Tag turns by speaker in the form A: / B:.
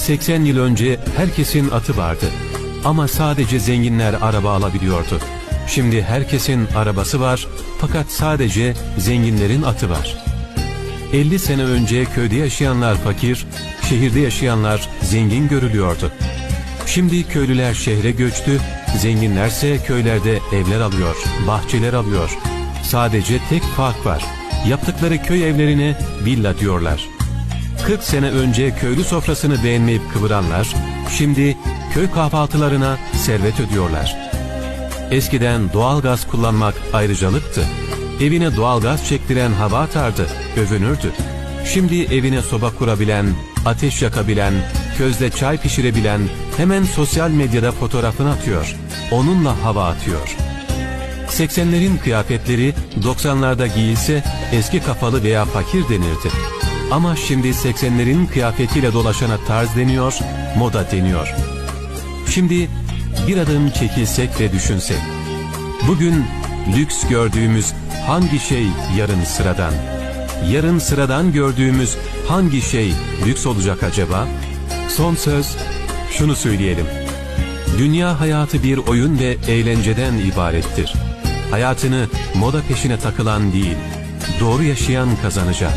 A: 80 yıl önce herkesin atı vardı. Ama sadece zenginler araba alabiliyordu. Şimdi herkesin arabası var fakat sadece zenginlerin atı var. 50 sene önce köyde yaşayanlar fakir, şehirde yaşayanlar zengin görülüyordu. Şimdi köylüler şehre göçtü, zenginlerse köylerde evler alıyor, bahçeler alıyor. Sadece tek fark var. Yaptıkları köy evlerine villa diyorlar. 40 sene önce köylü sofrasını beğenmeyip kıvıranlar, şimdi köy kahvaltılarına servet ödüyorlar. Eskiden doğalgaz kullanmak ayrıcalıktı. Evine doğalgaz çektiren hava atardı, övünürdü. Şimdi evine soba kurabilen, ateş yakabilen, közde çay pişirebilen hemen sosyal medyada fotoğrafını atıyor. Onunla hava atıyor. 80'lerin kıyafetleri 90'larda giyilse eski kafalı veya fakir denirdi. Ama şimdi 80'lerin kıyafetiyle dolaşana tarz deniyor, moda deniyor. Şimdi bir adım çekilsek ve düşünsek. Bugün lüks gördüğümüz hangi şey yarın sıradan? Yarın sıradan gördüğümüz hangi şey lüks olacak acaba? Son söz şunu söyleyelim. Dünya hayatı bir oyun ve eğlenceden ibarettir. Hayatını moda peşine takılan değil, doğru yaşayan kazanacak.